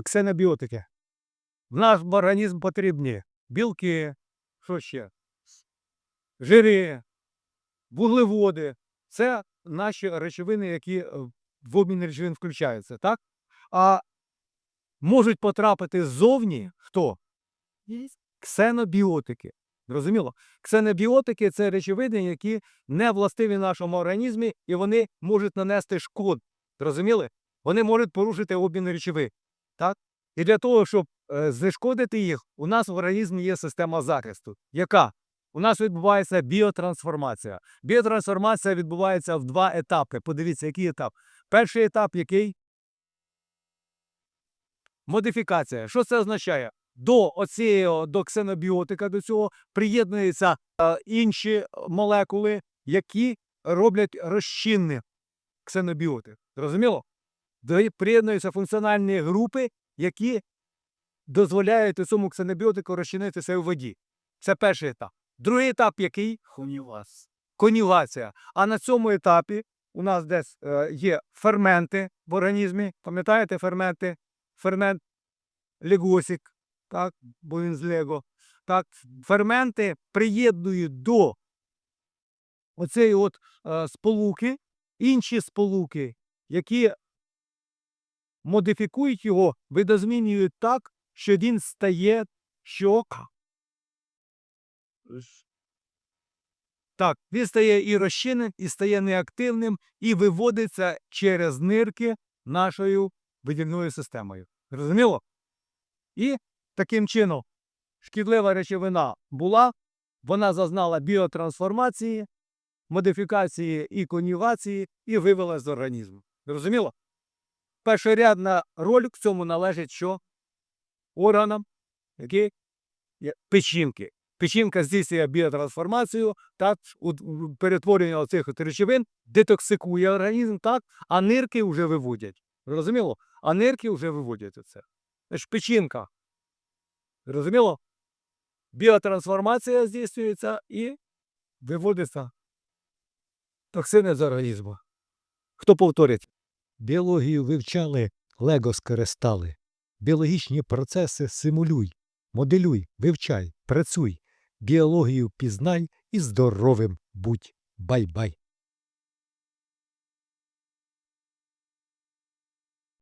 ксенобіотики. В наш організм потрібні білки, що ще? Жири, вуглеводи. Це наші речовини, які е, в обмін речовин включаються, так? А можуть потрапити ззовні хто? Ксенобіотики. Зрозуміло? Ксенобіотики це речовини, які не властиві нашому організмі, і вони можуть нанести шкоду. Зрозуміли? Вони можуть порушити обмін речовин. Так? І для того, щоб е, знешкодити їх, у нас в організмі є система захисту. Яка? У нас відбувається біотрансформація. Біотрансформація відбувається в два етапи. Подивіться, який етап. Перший етап який? Модифікація. Що це означає? До оцієї, до ксенобіотика, до цього приєднуються е, інші молекули, які роблять розчинний ксенобіотик. Зрозуміло? Приєднуються функціональні групи, які дозволяють цьому ксенобіотику розчинитися у воді. Це перший етап. Другий етап який? Конювас. Конюгація. А на цьому етапі у нас десь е, є ферменти в організмі. Пам'ятаєте ферменти? Фермент легосік, так, бо він з Лего. Так, ферменти приєднують до оцеї от е, сполуки інші сполуки, які модифікують його, видозмінюють так, що він стає що? Так, він стає і розчинним, і стає неактивним, і виводиться через нирки нашою видільною системою. Зрозуміло? І таким чином шкідлива речовина була, вона зазнала біотрансформації, модифікації і конюгації і вивелась з організму. Зрозуміло? Першорядна роль в цьому належить що? Органам, які печінки. Печінка здійснює біотрансформацію, так, перетворення цих речовин, детоксикує організм, так, а нирки вже виводять. Розуміло? А нирки вже виводять це. Значить, печінка. Розуміло? Біотрансформація здійснюється і виводиться токсини з організму. Хто повторить? Біологію вивчали, лего скористали. Біологічні процеси симулюй, моделюй, вивчай, працюй. Біологію пізнай і здоровим будь. Бай-бай.